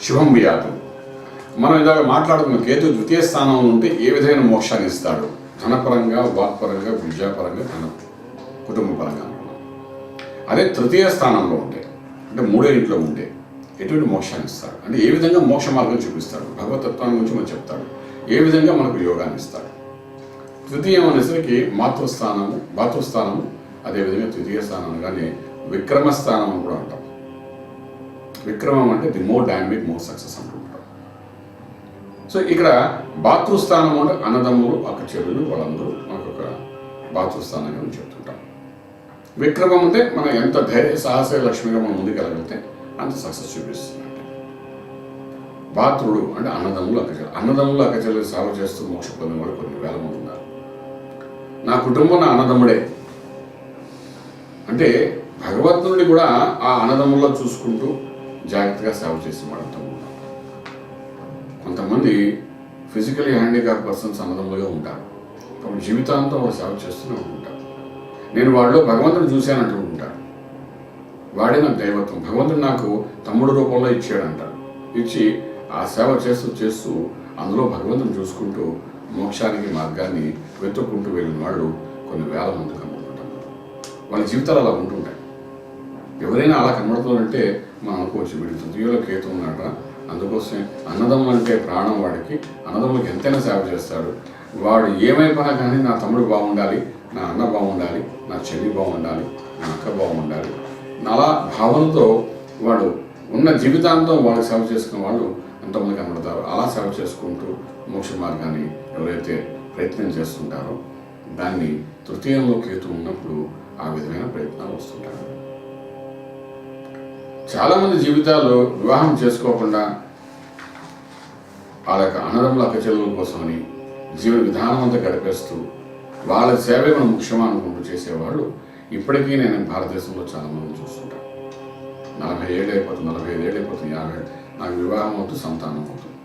శుభం వ్యాతు మనం ఇలాగ మాట్లాడుకున్న కేతు ద్వితీయ స్థానంలో ఉంటే ఏ విధమైన మోక్షాన్ని ఇస్తాడు? ధనపరంగా వాక్పరంగా విద్యాపరంగా ధన కుటుంబ పరంగా అదే తృతీయ స్థానంలో ఉంటే అంటే మూడో ఇంట్లో ఉంటే ఎటువంటి మోక్షాన్ని ఇస్తాడు? అంటే ఏ విధంగా మోక్ష మార్గం చూపిస్తాడు? భగవతత్వాన్ని గురించి మనం చెప్తాడు. ఏ విధంగా మనకు యోగాన్ని ఇస్తాడు? తృతీయం అనేసరికి మాతృస్థానము మాతృస్థానము అదేవిధంగా తృతీయ స్థానం కానీ విక్రమ స్థానం అని కూడా అంటాం. విక్రమం అంటే the more dynamic more success అంటుంటాం సో ఇక్కడ బాతృస్థానం అంటే అన్నదమ్ములు అక్క చెల్లెలు వాళ్ళందరూ మనకు ఒక బాతృస్థానంగా మనం చెప్తుంటాం. విక్రమం అంటే మనం ఎంత ధైర్య సాహస లక్ష్మిగా మనం ముందుకెళ్ళగలిగితే అంత సక్సెస్ చూపిస్తుంది. బాత్రుడు అంటే అన్నదమ్ములు అక్కచెల్లి అన్నదమ్ములు అక్కచెల్లి సేవ చేస్తూ మోక్ష పొందిన వాళ్ళు కొన్ని వేల మంది ఉన్నారు. నా కుటుంబం నా అన్నదమ్ముడే. అంటే భగవంతుడిని కూడా ఆ అన్నదమ్ముల్లో చూసుకుంటూ జాగ్రత్తగా సేవ చేసి వాడంతా కొంతమంది ఫిజికలీ హ్యాండిక్యాప్ పర్సన్స్ అన్నదమ్ములుగా ఉంటారు. తమ జీవితాంతం వాళ్ళు సేవ చేస్తూనే ఉంటారు. నేను వాళ్ళు భగవంతుని చూశానంటూ ఉంటారు. వాడే నాకు దైవత్వం. భగవంతుడు నాకు తమ్ముడు రూపంలో ఇచ్చాడంటారు ఇచ్చి ఆ సేవ చేస్తూ చేస్తూ అందులో భగవంతుని చూసుకుంటూ మోక్షానికి మార్గాన్ని వెతుక్కుంటూ వెళ్ళిన వాళ్ళు కొన్ని వేల మంది కనబడుతుంటారు వాళ్ళ జీవితాలు అలా ఉంటుంటాయి ఎవరైనా అలా కనబడుతుందంటే మనం అనుకోవచ్చు వీడు తృతీయలో కేతు ఉన్నాడ అందుకోసమే అన్నదమ్ము అంటే ప్రాణం వాడికి అన్నదమ్ములకు ఎంతైనా సేవ చేస్తాడు. వాడు ఏమైపోయినా కానీ నా తమ్ముడు బాగుండాలి నా అన్న బాగుండాలి నా చెల్లి బాగుండాలి నా అక్క బాగుండాలి. అలా భావంతో వాడు ఉన్న జీవితాంతం వాళ్ళకి సేవ చేసుకున్న వాళ్ళు ఎంతోమంది కనబడతారు. అలా సేవ చేసుకుంటూ మోక్ష మార్గాన్ని ఎవరైతే ప్రయత్నం చేస్తుంటారో దాన్ని తృతీయంలో కేతు ఉన్నప్పుడు ఆ విధమైన ప్రయత్నాలు వస్తుంటారు చాలామంది జీవితాల్లో వివాహం చేసుకోకుండా వాళ్ళ యొక్క అన్నదమ్ముల అక్కచెల్లెల కోసమని జీవన విధానం అంతా గడిపేస్తూ వాళ్ళ సేవే మనం ముఖ్యమా అనుకుంటూ చేసేవాళ్ళు ఇప్పటికీ నేను భారతదేశంలో చాలా మంది చూస్తుంటాను నలభై ఏళ్ళు అయిపోతుంది నలభై ఐదు ఏళ్ళు అయిపోతుంది యాభై నాకు వివాహం అవుతుంది సంతానం అవుతుంది.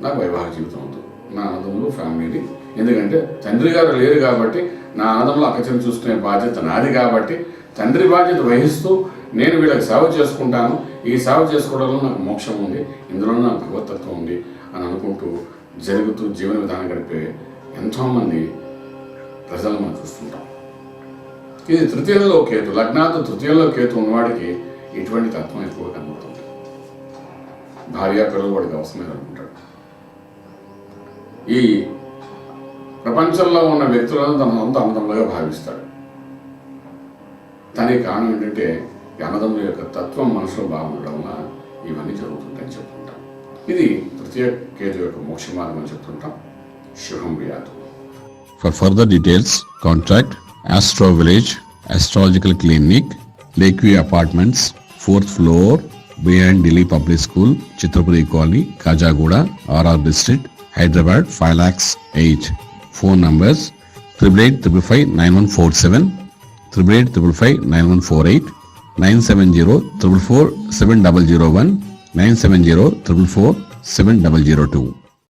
నాకు వైవాహిక జీవితం అవుతుంది నా అన్నదమ్ములు ఫ్యామిలీ. ఎందుకంటే తండ్రి గారు లేరు కాబట్టి నా అన్నదమ్ములు అక్కచెల్లి చూసుకునే బాధ్యత నాది కాబట్టి తండ్రి బాధ్యత వహిస్తూ నేను వీళ్ళకి సేవ చేసుకుంటాను. ఈ సేవ చేసుకోవడంలో నాకు మోక్షం ఉంది. ఇందులో నాకు భగవతత్వం ఉంది అని అనుకుంటూ జరుగుతూ జీవన విధానం గడిపే ఎంతోమంది ప్రజలను మనం చూస్తుంటాం. ఇది తృతీయంలో కేతు లగ్నాతో తృతీయంలో కేతు ఉన్నవాడికి ఇటువంటి తత్వం ఎక్కువ కనబడుతుంది. భార్య పిల్లలు వాడికి అవసరమే అనుకుంటాడు. ఈ ప్రపంచంలో ఉన్న వ్యక్తులను తన సొంత అన్నదమ్ములుగా భావిస్తాడు. దానికి కారణం ఏంటంటే అన్నదమ్ముల యొక్క తత్వం మనసులో బాగుండడం వల్ల ఇవన్నీ జరుగుతుంటాయని చెప్తుంటాం ఇది తృతీయ కేతు యొక్క మోక్ష మార్గం అని చెప్తుంటాం శుభం వ్యాధు for further details contact Astro Village astrological clinic Lakeview apartments fourth floor beyond Delhi public school Chitrapuri colony Kajaguda R R district Hyderabad five lakhs eight phone numbers triple eight triple five nine one four seven triple eight triple five nine one four eight nine seven zero triple four seven double zero one nine seven zero triple four seven double zero two